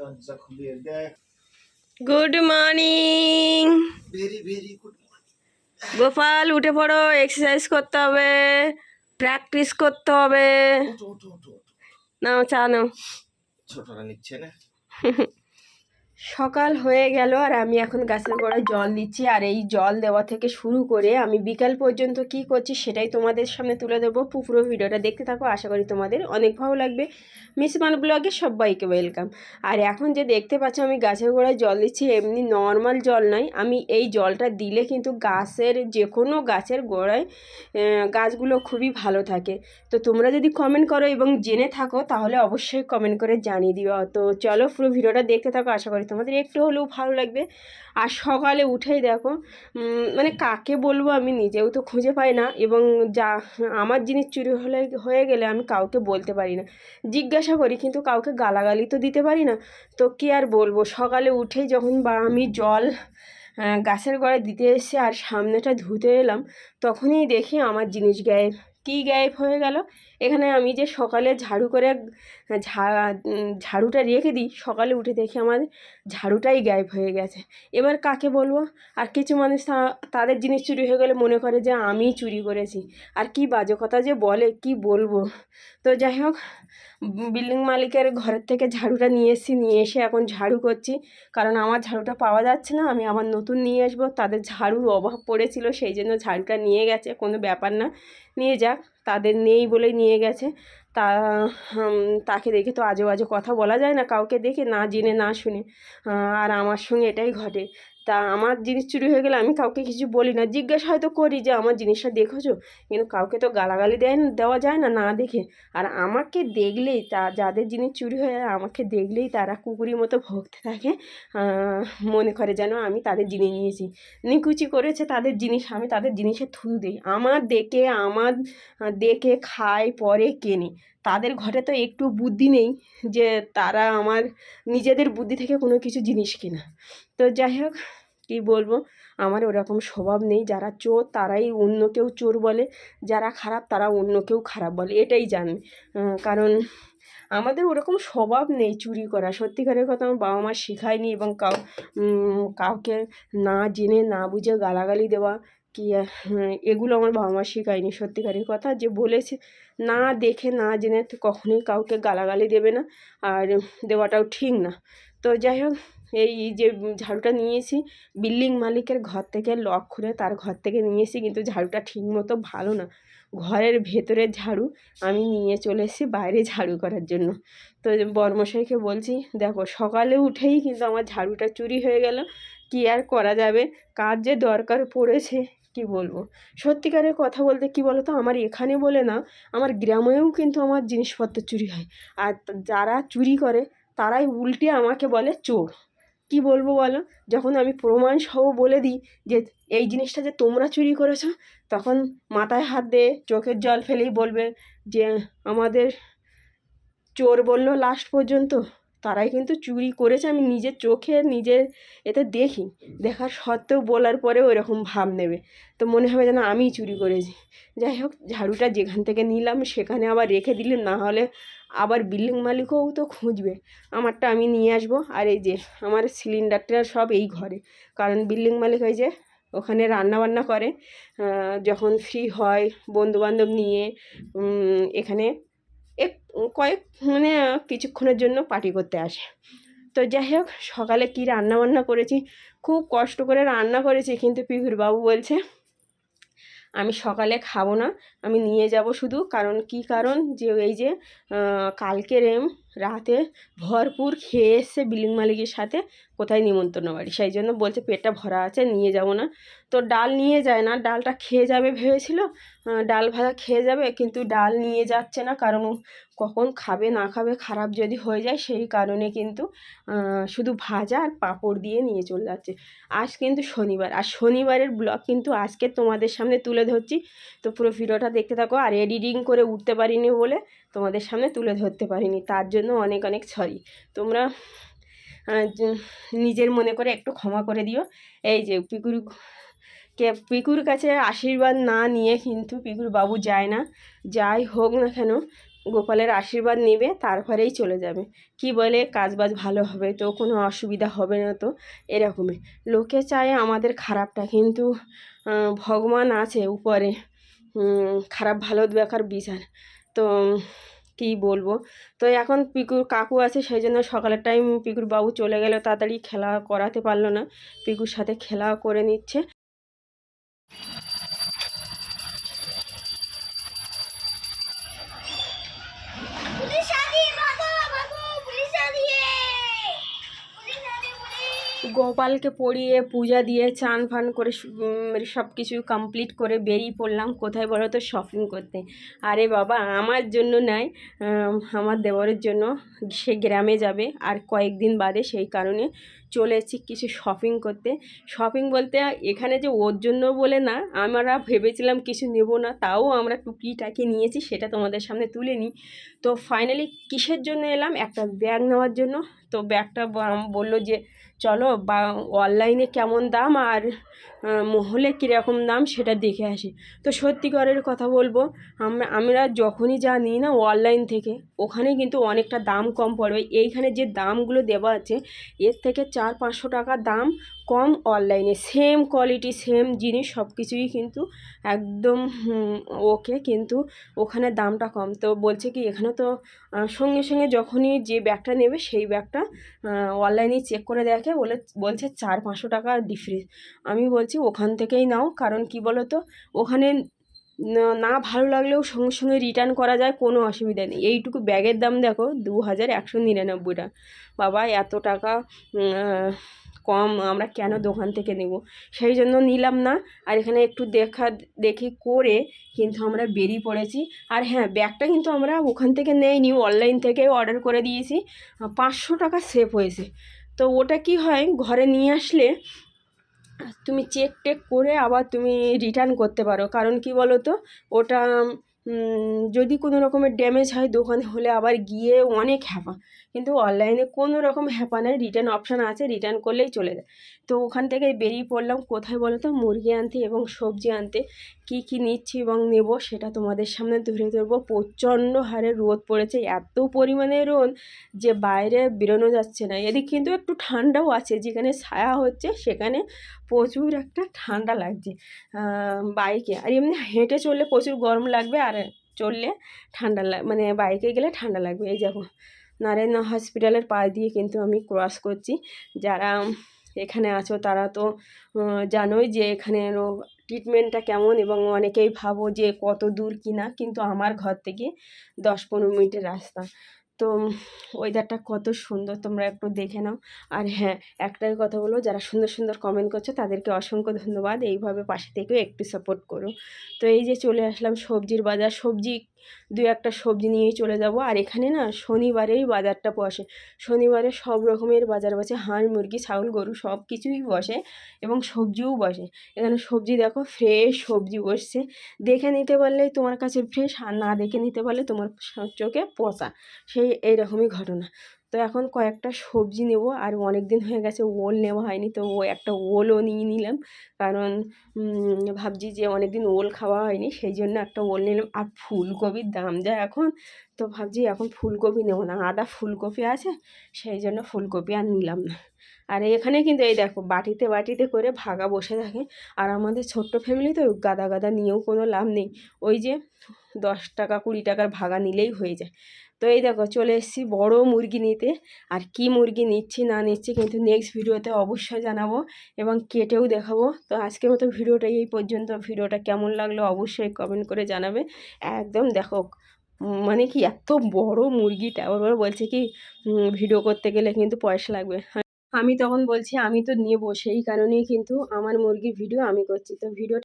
দরজা দেখ good morning very very good Gopal উঠে পড়ো এক্সারসাইজ করতে হবে প্র্যাকটিস করতে হবে। নাও চা নাও। ছোটরা নিচ্ছে না। সকাল হয়ে গেল আর আমি এখন গাছের গোড়ায় জল দিচ্ছি আর এই জল দেওয়া থেকে শুরু করে আমি বিকাল পর্যন্ত কি করছি সেটাই তোমাদের সামনে তুলে দেবো পুরো ভিডিওটা দেখতে থাকো। আশা করি তোমাদের অনেক ভালো লাগবে। মিস মান ব্লগে সবাইকে ওয়েলকাম। আর এখন যে দেখতে পাচ্ছ আমি গাছের গোড়ায় জল দিচ্ছি, এমনি নর্মাল জল নয়। আমি এই জলটা দিলে কিন্তু গাছের যে কোনো গাছের গোড়ায় গাছগুলো খুবই ভালো থাকে। তো তোমরা যদি কমেন্ট করো এবং জেনে থাকো, তাহলে অবশ্যই কমেন্ট করে জানিয়ে দিও। তো চলো পুরো ভিডিওটা দেখতে থাকো। আশা করি তোমাদের একটু হলেও ভালো লাগবে। আর সকালে উঠেই দেখো মানে কাকে বলব আমি নিজেও তো খুঁজে পাই না এবং যা, আমার জিনিস চুরি হলে, হয়ে গেলে আমি কাউকে বলতে পারি না। জিজ্ঞাসা করি, কিন্তু কাউকে গালাগালি তো দিতে পারি না। তো কি আর বলব? সকালে উঠেই যখন বা, আমি জল গাছের গোড়ায় দিতে এসে আর সামনেটা ধুতে এলাম, তখনই দেখি আমার জিনিস গায়েব কী গায়েব হয়ে গেল? এখানে আমি যে সকালে ঝাড়ু করে ঝাড়ুটা রেখে দিই, সকালে উঠে দেখি আমার ঝাড়ুটাই গায়েব হয়ে গেছে। এবার কাকে বলব? আর কিছু মানুষ তাদের জিনিস চুরি হয়ে গেলে মনে করে যে আমিই চুরি করেছি। আর কি বাজে কথা যে বলে, কি বলব? তো যাই হোক, বিল্ডিং মালিকের ঘরের থেকে ঝাড়ুটা নিয়ে এসেছি, নিয়ে এসে এখন ঝাড়ু করছি। কারণ আমার ঝাড়ুটা পাওয়া যাচ্ছে না, আমি আমার নতুন নিয়ে আসব। তাদের ঝাড়ুর অভাব পড়েছিল, সেই জন্য ঝাড়ুটা নিয়ে গেছে, কোনো ব্যাপার না। নিয়ে যাক। তাদের নেই বলে নিয়ে গেছে। তা তাকে দেখে তো আজও বাজে কথা বলা যায় না। কাউকে দেখে না জেনে, না শুনে। আর আমার সঙ্গে এটাই ঘটে তা আমার জিনিস চুরি হয়ে গেলে আমি কাউকে কিছু বলি না। জিজ্ঞাসা হয়তো করি যে, আমার জিনিসটা দেখেছ? কিন্তু কাউকে তো গালাগালি দেয় দেওয়া যায় না না দেখে। আর আমাকে দেখলেই তা, যাদের জিনিস চুরি হয়ে আমাকে দেখলেই তারা কুকুরের মতো ভুগতে থাকে। মনে করে যেন আমি তাদের জিনিস নিয়েছি। নিকুচি করেছে তাদের জিনিস, আমি তাদের জিনিসে থুতু দিই। আমার দেখে আমার দেখে, খায়, পরে, কেনে। তাদের ঘরে তো একটু বুদ্ধি নেই যে, তারা আমার নিজেদের বুদ্ধি থেকে কোনো কিছু জিনিস কেনা। তো যাই হোক কী বলব? আমার ওরকম স্বভাব নেই। যারা চোর, তারাই অন্য কেউ চোর বলে। যারা খারাপ, তারা অন্য কেউ খারাপ বলে। এটাই জানে। কারণ আমাদের ওরকম স্বভাব নেই চুরি করা। সত্যিকারের কথা আমার বাবা মা শেখায়নি এবং কাউ কাউকে না জেনে, না বুঝে গালাগালি দেওয়া কি এগুলো আমার বাবা মা শেখায়নি। সত্যিকারের কথা যে বলেছে, না দেখে, না জেনে কখনোই কাউকে গালাগালি দেবে না। আর দেওয়াটাও ঠিক না। তো যাই হোক এই যে ঝাড়ুটা নিয়েছি বিল্ডিং মালিকের ঘর থেকে লক খুলে তার ঘর থেকে নিয়েছি কিন্তু ঝাড়ুটা ঠিক মতো ভালো না। ঘরের ভেতরের ঝাড়ু আমি নিয়ে চলে এসেছি বাইরে ঝাড়ু করার জন্য। তো বর্মশাইকে বলছি, দেখো, সকালে উঠেই কিন্তু আমার ঝাড়ুটা চুরি হয়ে গেল। কি আর করা যাবে? কার যে দরকার পড়েছে, কি বলব? সত্যিকারের কথা বলতে কি বলো তো আমার এখানে বলে না, আমার গ্রামেও কিন্তু আমার জিনিসপত্র চুরি হয়। আর যারা চুরি করে, তারাই উল্টে আমাকে বলে চোর। কি বলব বলো? যখন আমি প্রমাণ সহ বলে দিই যে এই জিনিসটা যে তোমরা চুরি করেছ, তখন মাথায় হাত দিয়ে চোখের জল ফেলেই বলবে যে আমাদের চোর বলল লাস্ট পর্যন্ত। তারাই কিন্তু চুরি করেছে, আমি নিজের চোখে নিজের এতে দেখি। দেখার সত্ত্বেও বলার পরেও এরকম ভাব নেবে। তো মনে হবে যেন আমিই চুরি করেছি। যাই হোক, ঝাড়ুটা যেখান থেকে নিলাম, সেখানে আবার রেখে দিলে না হলে আবার বিল্ডিং মালিকও তো খুঁজবে। আমারটা আমি নিয়ে আসব। আর এই যে আমার সিলিন্ডারটা সব এই ঘরে। কারণ বিল্ডিং মালিক ওই যে ওখানে রান্না বান্না করে যখন ফ্রি হয়, বন্ধুবান্ধব নিয়ে এখানে এক, কয়েক মানে কিছুক্ষণের জন্য পার্টি করতে আসে। তো যাই হোক, সকালে কী রান্না বান্না করেছি? খুব কষ্ট করে রান্না করেছি, কিন্তু পিহুর বাবু বলছে আমি সকালে খাব না, আমি নিয়ে যাব শুধু। কারণ কি কারণ? যে এই যে কালকে এম, রাতে ভরপুর খেয়ে এসছে বিলিং মালিকের সাথে, কোথায় নিমন্ত্রণ বাড়ি? সেই জন্য বলছে পেটটা ভরা আছে, নিয়ে যাব না। তো ডাল নিয়ে যায় না, ডালটা খেয়ে যাবে ভেবেছিল ডাল ভাজা খেয়ে যাবে, কিন্তু ডাল নিয়ে যাচ্ছে না, কারণ কখন খাবে না খাবে খারাপ যদি হয়ে যায় সেই কারণে কিন্তু শুধু ভাজা আর পাঁপড় দিয়ে নিয়ে চলে যাচ্ছে। আজ কিন্তু শনিবার, আর শনিবারের ব্লগ কিন্তু আজকে তোমাদের সামনে তুলে ধরছি। তো পুরো ভিডিওটা দেখতে থাকো, আর এডিটিং করে উঠতে পারিনি বলে তোমাদের সামনে তুলে ধরতে পারিনি, তার জন্য অনেক অনেক সরি তোমরা নিজের মনে করে একটু ক্ষমা করে দিও। এই যে পিকুর কে পিকুর কাছে আশীর্বাদ না নিয়ে কিন্তু পিকুর বাবু যায় না। যাই হোক না কেন, গোপালের আশীর্বাদ নেবে, তারপরেই চলে যাবে। কি বলে, কাজবাজ ভালো হবে তো, কোনো অসুবিধা হবে না তো, এরকমই। লোকে চায় আমাদের খারাপটা কিন্তু ভগবান আছে উপরে। খারাপ ভালো দেখার বিচার। তো, কি বলব? তো এখন পিকুর কাকু আছে, সেই জন্য সকালের টাইম পিকুর বাবু চলে গেল, তাড়াতাড়ি খেলা করাতে পারল না। পিকুর সাথে খেলা করে নিচ্ছে। গোপালকে পড়িয়ে পূজা দিয়ে চান ফান করে সব কিছু কমপ্লিট করে বেরিয়ে পড়লাম। কোথায় বলো তো? শপিং করতে। আরে বাবা আমার জন্য নয় আম, আমার দেবরের জন্য। সে গ্রামে যাবে আর কয়েকদিন বাদে সেই কারণে চলে এসেছি কিছু শপিং করতে। শপিং বলতে এখানে যে ওর জন্য বলে না, আমরা ভেবেছিলাম কিছু নেব না, তাও আমরা টুকিটাকে নিয়েছি, সেটা তোমাদের সামনে তুলে নিই। তো ফাইনালি কিসের জন্য এলাম? একটা ব্যাগ নেওয়ার জন্য। তো ব্যাগটা বলল যে, চলো বা অনলাইনে কেমন দাম আর মহলে কীরকম দাম সেটা দেখে আসি। তো সত্যিকারের কথা বলব, আমরা যখনই যা নিই না অনলাইন থেকে ওখানে কিন্তু অনেকটা দাম কম পড়বে। এইখানে যে দামগুলো দেওয়া আছে, এর থেকে চার, পাঁচশো টাকা দাম কম অনলাইনে সেম কোয়ালিটি সেম জিনিস সব কিছুই কিন্তু একদম ওকে কিন্তু ওখানে দামটা কম। তো বলছে কি, এখানে তো সঙ্গে সঙ্গে যখনই যে ব্যাগটা নেবে, সেই ব্যাগটা অনলাইনে চেক করে দেখে বলে, বলছে চার, পাঁচশো টাকা ডিফারেন্স আমি বলছি ওখান থেকেই নাও। কারণ কি বলো তো ওখানে না- না ভালো লাগলেও সঙ্গে সঙ্গে রিটার্ন করা যায়, কোনো অসুবিধা নেই। এইটুকু ব্যাগের দাম দেখো দু হাজার একশো নিরানব্বইটা। বাবা, এত টাকা কম আমরা কেন দোকান থেকে নেব? সেই জন্য নিলাম না। আর এখানে একটু দেখা, দেখি করে কিন্তু আমরা বেরিয়ে পড়েছি। আর হ্যাঁ ব্যাগটা কিন্তু আমরা ওখান থেকে নেইনি অনলাইন থেকে অর্ডার করে দিয়েছি। পাঁচশো টাকা সেভ হয়েছে। তো ওটা কি হয়, ঘরে নিয়ে আসলে তুমি চেক টেক করে আবার তুমি রিটার্ন করতে পারো। কারণ কি বলো তো ওটা যদি কোনো রকমের ড্যামেজ হয় দোকানে হলে আবার গিয়ে অনেক হ্যাপা। কিন্তু অনলাইনে কোনো রকম হ্যাপা নেই রিটার্ন অপশান আছে রিটার্ন করলেই চলে যায়। তো ওখান থেকে বেরিয়ে পড়লাম, কোথায় বলো তো? মুরগি আনতে এবং সবজি আনতে। কি কি নিচ্ছি এবং নেব সেটা তোমাদের সামনে ধরে ধরবো। প্রচণ্ড হারে রোদ পড়েছে, এত পরিমাণে রোদ যে বাইরে বেরোনো যাচ্ছে না। এদিক কিন্তু একটু ঠান্ডাও আছে, যেখানে ছায়া হচ্ছে সেখানে প্রচুর একটা ঠান্ডা লাগছে বাইকে। আর এমনি হেঁটে চললে প্রচুর গরম লাগবে, আর চললে ঠান্ডা মানে বাইকে গেলে ঠান্ডা লাগবে। এই দেখো নারায়ণ হসপিটালের পাশ দিয়ে কিন্তু আমি ক্রস করছি। যারা এখানে আছো তারা তো জানোই যে এখানে ট্রিটমেন্টটা কেমন এবং অনেকেই ভাবো যে কত দূর কি না কিন্তু আমার ঘর থেকে দশ পনেরো মিনিটের রাস্তা। তো ওয়েদারটা কত সুন্দর, তোমরা একটু দেখে নাও। আর হ্যাঁ একটাই কথা বলব, যারা সুন্দর সুন্দর কমেন্ট করছ তাদেরকে অসংখ্য ধন্যবাদ। এইভাবে পাশে থেকেও একটু সাপোর্ট করো। তো এই যে চলে আসলাম সবজির বাজার। সবজি দু একটা সবজি নিয়েই চলে যাব। আর এখানে না শনিবারেই বাজারটা বসে। শনিবারে সব রকমের বাজার বসে। হাঁস, মুরগি, ছাগল, গরু সব কিছুই বসে এবং সবজিও বসে। এখানে সবজি দেখো ফ্রেশ সবজি বসছে। দেখে নিতে পারলে তোমার কাছে ফ্রেশ আর না দেখে নিতে পারলে তোমার চোখে পচা। সেই এইরকমই ঘটনা। তো এখন কয়েকটা সবজি নেব, আর অনেক দিন হয়ে গেছে ওল নেওয়া হয়নি, তো ও একটা ওলও নিয়ে নিলাম। কারণ ভাবছি যে অনেক দিন ওল খাওয়া হয়নি, সেই জন্য একটা ওল নিলাম। আর ফুলকপির দাম যা এখন, তো ভাবছি এখন ফুলকপি নেব না, আদা ফুলকপি আছে, সেই জন্য ফুলকপি আর নিলাম না। আর এখানে কিন্তু এই দেখো, বাটিতে বাটিতে করে ভাগা বসে থাকে। আর আমাদের ছোট্ট ফ্যামিলি তো গাদা গাদা নিয়েও কোনো লাভ নেই। ওই যে দশ টাকা কুড়ি টাকার ভাগা নিলেই হয়ে যায়। তো এই দেখো চলে এসেছি বড় মুরগি নিতে। আর কি মুরগি নিচ্ছি না নিচ্ছি কিন্তু নেক্সট ভিডিওতে অবশ্যই জানাব এবং কেটেও দেখাবো। তো আজকের মতো ভিডিওটা এই পর্যন্ত। ভিডিওটা কেমন লাগল অবশ্যই কমেন্ট করে জানাবে। একদম দেখো মানে কি এত বড় মুরগিটা। আবার বলছে কি ভিডিও করতে গেলে কিন্তু পয়সা লাগবে। আমি তখন বলছি, আমি তো নেব, সেই কারণেই কিন্তু আমার মুরগির ভিডিও আমি করছি। তো ভিডিও